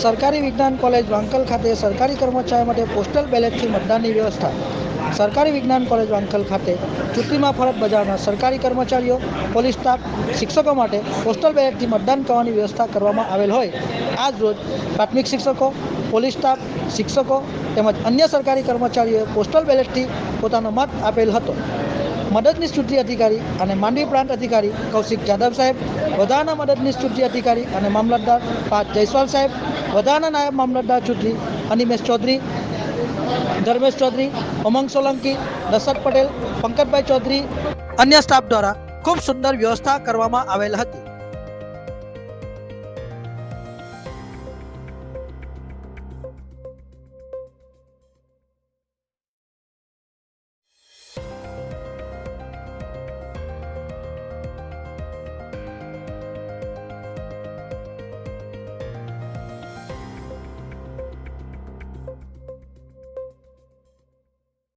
સરકારી વિજ્ઞાન કોલેજ વાંકલ ખાતે સરકારી કર્મચારીઓ માટે પોસ્ટલ બેલેટથી મતદાનની વ્યવસ્થા. સરકારી વિજ્ઞાન કોલેજ વાંકલ ખાતે ચૂંટણીમાં ફરજ બજાવનાર સરકારી કર્મચારીઓ, પોલીસ સ્ટાફ, શિક્ષકો માટે પોસ્ટલ બેલેટથી મતદાન કરવાની વ્યવસ્થા કરવામાં આવેલ હોય. આજ રોજ પ્રાથમિક શિક્ષકો, પોલીસ સ્ટાફ, શિક્ષકો તેમજ અન્ય સરકારી કર્મચારીઓએ પોસ્ટલ બેલેટથી પોતાનો મત આપેલ હતો. મદદનીશ ચૂંટણી અધિકારી અને માંડવી પ્રાંત અધિકારી કૌશિક જાદવ સાહેબ વધારાના મદદનીશ ચૂંટણી અધિકારી અને મામલતદાર પાર્થ જયસ્વાલ સાહેબ વધારાના નાયબ મામલતદાર ચૂંટણી અનિમેશ ચૌધરી, ધર્મેશ ચૌધરી, ઉમંગ સોલંકી, દશરથ પટેલ, પંકજભાઈ ચૌધરી અન્ય સ્ટાફ દ્વારા ખૂબ સુંદર વ્યવસ્થા કરવામાં આવેલ હતી.